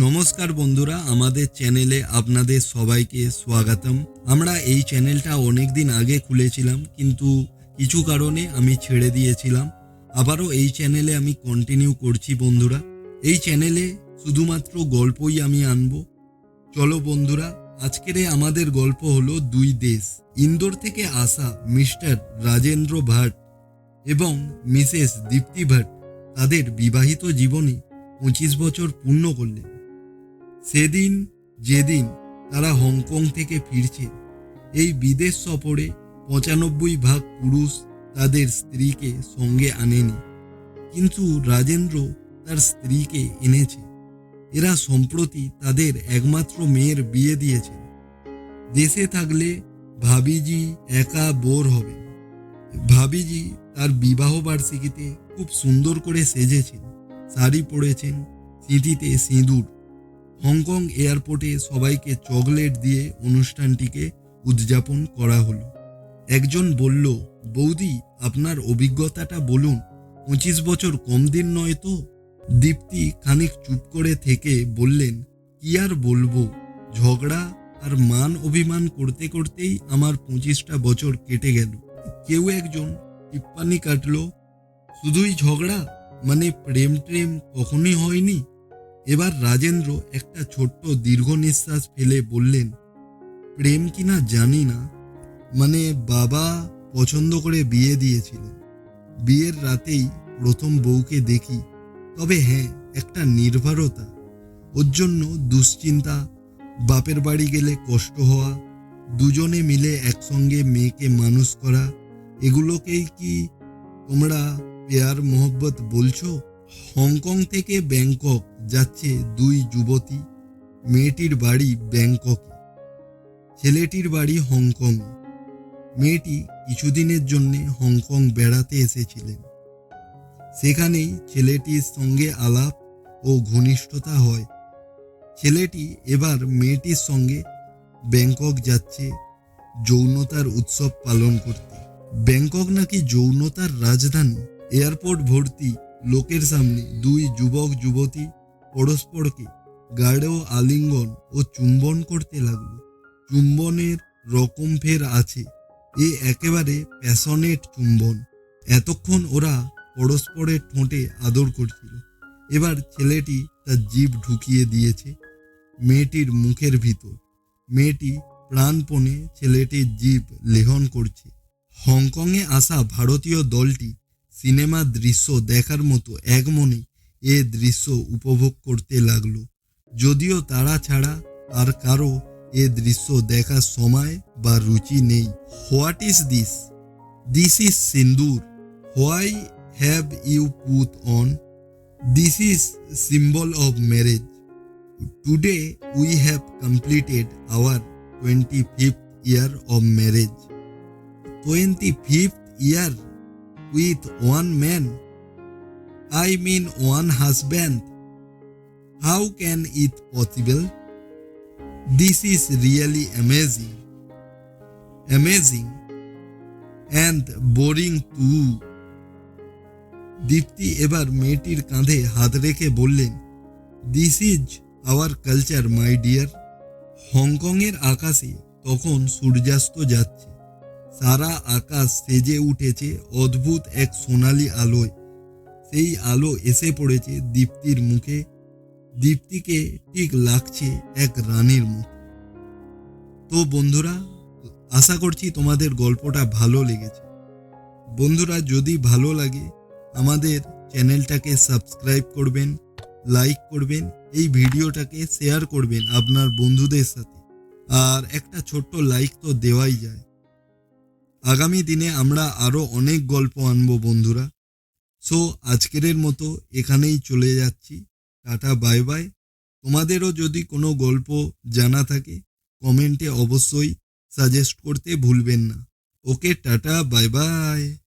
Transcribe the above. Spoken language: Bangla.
নমস্কার বন্ধুরা, আমাদের চ্যানেলে আপনাদের সবাইকে স্বাগতম। আমরা এই চ্যানেলটা অনেক দিন আগে খুলেছিলাম, কিন্তু কিছু কারণে আমি ছেড়ে দিয়েছিলাম। আবারও এই চ্যানেলে আমি কন্টিনিউ করছি বন্ধুরা। এই চ্যানেলে শুধুমাত্র গল্পই আমি আনব। চলো বন্ধুরা, আজকের আমাদের গল্প হলো দুই দেশ, ইন্দোর থেকে আসা মিস্টার রাজেন্দ্র ভাট এবং মিসেস দীপ্তি ভাট। তাদের বিবাহিত জীবনে পঁচিশ বছর পূর্ণ করলেন। সেদিন যেদিন তারা হংকং থেকে ফিরছে, এই বিদেশ সফরে পঁচানব্বই ভাগ পুরুষ তাদের স্ত্রীকে সঙ্গে আনেনি। কিন্তু রাজেন্দ্র তার স্ত্রীকে এনেছে। এরা সম্প্রতি তাদের একমাত্র মেয়ের বিয়ে দিয়েছে। দেশে থাকলে ভাবিজি একা বোর হবে। ভাবিজি তার বিবাহ বার্ষিকীতে খুব সুন্দর করে সেজেছেন। শাড়ি পরেছেন স্মৃতিতে সিঁদুর হংকং এয়ারপোর্টে সবাইকে চকলেট দিয়ে অনুষ্ঠানটিকে উদযাপন করা হলো। একজন বলল, বৌদি, আপনার অভিজ্ঞতাটা বলুন। পঁচিশ বছর কম দিন নয় তো? দীপ্তি খানিক চুপ করে থেকে বললেন, কি আর বলব? ঝগড়া আর মান অভিমান করতে করতেই আমার পঁচিশটা বছর কেটে গেল। কেউ একজন টিপ্পানি কাটলো, শুধুই ঝগড়া? মানে প্রেম প্রেম কখনই হয়নি? এবার রাজেন্দ্র একটা ছোট্ট দীর্ঘ নিঃশ্বাস ফেলে বললেন, প্রেম কিনা জানি না। মানে বাবা পছন্দ করে বিয়ে দিয়েছিলেন। বিয়ের রাতেই প্রথম বউকে দেখি। তবে হ্যাঁ একটা নির্ভরতা। ওর জন্য দুশ্চিন্তা, বাপের বাড়ি গেলে কষ্ট হওয়া, দুজনে মিলে একসঙ্গে মেয়েকে মানুষ করা। এগুলোকেই কি তোমরা পেয়ার মোহব্বত বলছো? হংকং থেকে ব্যাংকক যাচ্ছে দুই যুবতী। মেয়েটির বাড়ি ব্যাংককে। ছেলেটির বাড়ি হংকং মেয়েটি কিছুদিনের জন্য হংকং বেড়াতে এসেছিলেন। সেখানেই ছেলেটির সঙ্গে আলাপ ও ঘনিষ্ঠতা হয়। ছেলেটি এবার মেয়েটির সঙ্গে ব্যাংকক যাচ্ছে যৌনতার উৎসব পালন করতে। ব্যাংকক নাকি যৌনতার রাজধানী? এয়ারপোর্ট ভর্তি লোকের সামনে দুই যুবক, যুবতী পরস্পরকে গাঢ় আলিঙ্গন ও চুম্বন করতে লাগল। চুম্বনের রকম ফের আছে। এ একেবারে প্যাশনেট চুম্বন। এতক্ষণ ওরা পরস্পরের ঠোঁটে আদর করছিল। এবার ছেলেটি তার জিভ ঢুকিয়ে দিয়েছে মেয়েটির মুখের ভিতর। মেয়েটি প্রাণপণে ছেলেটির জিভ লেহন করছে। হংকংয়ে আসা ভারতীয় দলটি সিনেমার দৃশ্য দেখার মতো এক মনে এ দৃশ্য উপভোগ করতে লাগল। যদিও তারা ছাড়া আর কারও এ দৃশ্য দেখার সময় বা রুচি নেই। What is this? This is sindoor. Why have you put on? This is symbol of marriage. Today we have completed our twenty fifth year of marriage. Twenty fifth year with one man. I mean one husband. How can it possible? This is really amazing. Amazing and boring too. Dipti এবার মেয়েটির কাঁধে হাত রেখে বললেন this is our culture my dear হংকংয়ের আকাশে তখন সূর্যাস্ত যাচ্ছে সারা আকাশ সেজে উঠেছে, অদ্ভুত এক সোনালি আলোয়। সেই আলো এসে পড়েছে দীপ্তির মুখে। দীপ্তিকে ঠিক লাগছে এক রানীর মুখ। তো বন্ধুরা, আশা করছি তোমাদের গল্পটা ভালো লেগেছে। বন্ধুরা, যদি ভালো লাগে, আমাদের চ্যানেলটাকে সাবস্ক্রাইব করবেন, লাইক করবেন, এই ভিডিওটাকে শেয়ার করবেন আপনার বন্ধুদের সাথে। আর একটা ছোট্ট লাইক তো দেওয়াই যায়। আগামী দিনে আমরা আরও অনেক গল্প আনব বন্ধুরা। সো আজকের মতো এখানেই চলে যাচ্ছি। Tata, bye bye. তোমাদেরও যদি কোনো গল্প জানা থাকে, কমেন্টে অবশ্যই সাজেস্ট করতে ভুলবেন না। Okay tata, bye bye.